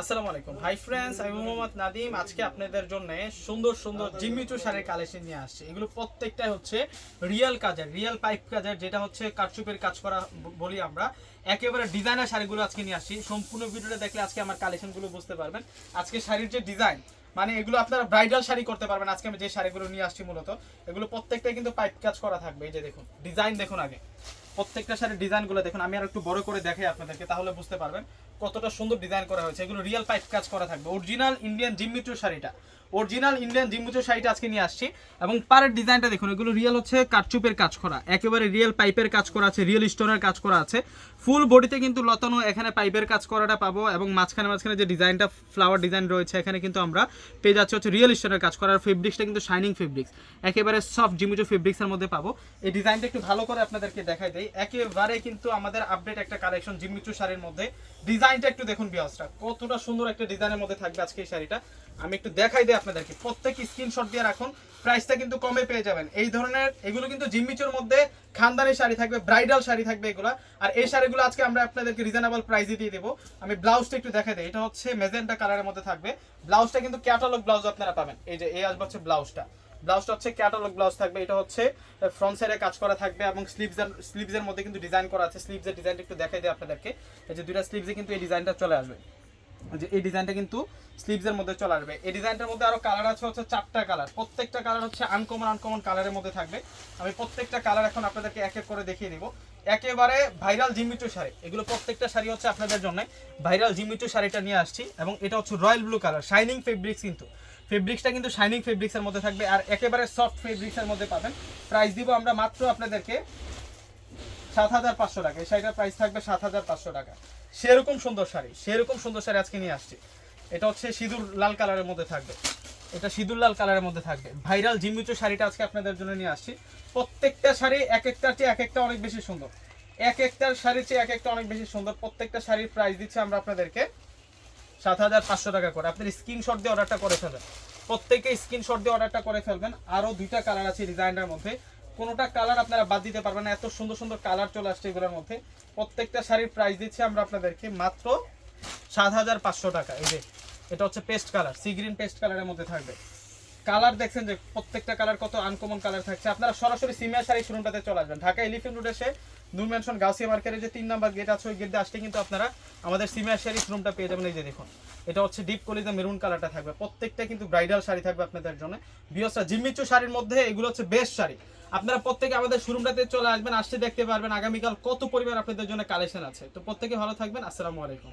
আসসালামু আলাইকুম। Hi friends আমি মোহাম্মদ নাদিম। আজকে আপনাদের জন্য সুন্দর সুন্দর জিম্মিচু শাড়ির কালেকশন নিয়ে আসছি। এগুলো প্রত্যেকটাই হচ্ছে রিয়েল কাজের, রিয়েল পাইপ কাজের, যেটা হচ্ছে কারচুপের কাজ করা বলি আমরা। একেবারে ডিজাইনার শাড়িগুলো আজকে নিয়ে আসছি। সম্পূর্ণ ভিডিওটা দেখলে আজকে আমার কালেকশনগুলো বুঝতে পারবেন। আজকে শাড়ির যে ডিজাইন মানে এগুলো আপনারা ব্রাইডাল শাড়ি করতে পারবেন। আজকে আমি যে শাড়িগুলো নিয়ে আসছি মূলত, এগুলো প্রত্যেকটাই কিন্তু পাইপ কাজ করা থাকবে। এই যে দেখুন ডিজাইন দেখুন আগে। প্রত্যেকটা শাড়ির ডিজাইনগুলো দেখুন, আমি আর একটু বড় করে দেখাই আপনাদেরকে, তাহলে বুঝতে পারবেন কতটা সুন্দর ডিজাইন করা হয়েছে। এগুলো রিয়েল পাইপ কাজ করা থাকবে। অরিজিনাল ইন্ডিয়ান জিম্মিটু শাড়িটা। অরিজিনাল ইন্ডিয়ান জিম্মিচুর শাড়িটা আজকে নিয়ে আসছি। এবং পারের ডিজাইনটা দেখুন, এগুলো রিয়েল হচ্ছে কাটচুপের কাজ করা, একেবারে রিয়েল পাইপের কাজ করা আছে রিয়েল স্টোনের কাজ করা আছে। ফুল বডিতে কিন্তু লতানো এখানে পাইপের কাজ করাটা পাবো এবং মাঝখানে মাঝখানে যে ডিজাইনটা ফ্লাওয়ার ডিজাইন রয়েছে, এখানে কিন্তু আমরা পেয়ে যাচ্ছি হচ্ছে রিয়েল স্টোনের কাজ করার ফেব্রিক্সটা কিন্তু শাইনিং ফেব্রিক্স একেবারে সফট জিমিচু ফেব্রিক্সের মধ্যে পাবো। এই ডিজাইনটা একটু ভালো করে আপনাদেরকে দেখাই দেয় একেবারে কিন্তু আমাদের আপডেট একটা কালেকশন জিমিচু শাড়ির মধ্যে। ডিজাইনটা একটু দেখুন বিয়াসটা কতটা সুন্দর একটা ডিজাইনের মধ্যে থাকবে আজকে এই শাড়িটা। আমি একটু দেখাই দিই আপনাদেরকে। প্রত্যেক স্ক্রিনশট দিয়ে রাখুন প্রাইসটা কিন্তু কমে পেয়ে যাবেন। এই ধরনের, এগুলো কিন্তু জিম্মিচুর মধ্যে খানদানি শাড়ি থাকবে ব্রাইডাল শাড়ি থাকবে এগুলো। আর এই শাড়িগুলো আজকে আমরা আপনাদেরকে রিজনেবল প্রাইসে দিয়ে দেবো। আমি ব্লাউজটা একটু দেখাই দিই। এটা হচ্ছে মেজেন্টা কালারের মধ্যে থাকবে। ব্লাউজটা কিন্তু ক্যাটালগ ব্লাউজ আপনারা পাবেন। এই যে, এই আসবে হচ্ছে ব্লাউজটা ব্লাউজটা হচ্ছে ক্যাটালগ ব্লাউজ থাকবে। এটা হচ্ছে ফ্রন্ট সাইডে কাজ করা থাকবে এবং স্লিভসের স্লিভসের মধ্যে কিন্তু ডিজাইন করা আছে। স্লিভসের ডিজাইনটা একটু দেখাই দিই আপনাদেরকে। এই যে দুইটা স্লিভসে কিন্তু এই ডিজাইনটা চলে আসবে। যে এই ডিজাইনটা কিন্তু স্লিভসের মধ্যে চলে আসবে। এই ডিজাইনটার মধ্যে আরও কালার আছে হচ্ছে চারটা কালার প্রত্যেকটা কালার হচ্ছে আনকমন আনকমন কালারের মধ্যে থাকবে। আমি প্রত্যেকটা কালার এখন আপনাদেরকে এক এক করে দেখিয়ে দিব। একেবারে ভাইরাল জিমিচু শাড়ি। এগুলো প্রত্যেকটা শাড়ি হচ্ছে আপনাদের জন্য। ভাইরাল জিমিচু শাড়িটা নিয়ে আসছি এবং এটা হচ্ছে royal blue colour shining fabrics কিন্তু। ফেব্রিক্সটা কিন্তু শাইনিং ফেব্রিক্সের মধ্যে থাকবে আর একেবারে সফট ফেব্রিক্সের মধ্যে পাবেন। প্রাইস দিব আমরা মাত্র আপনাদেরকে সাত হাজার পাঁচশো টাকা। এই শাড়িটার প্রাইস থাকবে সাত হাজার পাঁচশো টাকা। সেরকম সুন্দর শাড়ি, সেরকম সুন্দর শাড়ি আজকে নিয়ে আসছি। এটা হচ্ছে সিঁদুর লাল কালারের মধ্যে থাকবে। এটা সিঁদুর লাল কালারের মধ্যে থাকবে। ভাইরাল জিমিচু শাড়িটা আজকে আপনাদের জন্য নিয়ে আসছি। প্রত্যেকটা শাড়ি এক একটার চেয়ে এক একটা অনেক বেশি সুন্দর। এক একটার শাড়ির চেয়ে এক একটা অনেক বেশি সুন্দর। প্রত্যেকটা শাড়ির প্রাইস দিচ্ছি আমরা আপনাদেরকে সাত হাজার পাঁচশো টাকা করে। আপনার স্ক্রিনশট দিয়ে অর্ডারটা করে ফেলবেন। প্রত্যেকে স্ক্রিনশট দিয়ে অর্ডারটা করে ফেলবেন। আরও দুইটা কালার আছে ডিজাইনের মধ্যে। কোনোটা কালার আপনারা বাদ দিতে পারবেন না। এত সুন্দর সুন্দর কালার চলে আসছে এগুলোর মধ্যে। প্রত্যেকটা শাড়ির প্রাইস দিচ্ছি আমরা আপনাদেরকে মাত্র সাত হাজার পাঁচশো টাকা। এই যে, এটা হচ্ছে paste colour sea green paste কালারের মধ্যে থাকবে। কালার দেখছেন যে প্রত্যেকটা কালার কত আনকমন কালার থাকছে। আপনারা সরাসরি সিমিয়া শাড়ি শোরুমটাতে চলে আসবেন। ঢাকা এলিফেন্ট রোড এসে নূর ম্যানশন গাউসিয়া মার্কেটের যে তিন নাম্বার গেট আছে, ওই গেট দিয়ে আসলে কিন্তু আপনারা আমাদের সিমিয়া শাড়ি শোরুমটা পেয়ে যাবেন। এই যে দেখুন এটা হচ্ছে ডিপ কলিতে মেরুন কালারটা থাকবে। প্রত্যেকটা কিন্তু ব্রাইডাল শাড়ি থাকবে আপনাদের জন্য। বিয়সরা জিম্মিচু শাড়ির মধ্যে এগুলো হচ্ছে বেস্ট শাড়ি। আপনারা প্রত্যেকে আমাদের শোরুমটাতে চলে আসবেন, আসতে দেখতে পারবেন। আগামীকাল কত পরিমাণ আপনাদের জন্য কালেকশন আছে। তো প্রত্যেকে ভালো থাকবেন। আসসালামু আলাইকুম।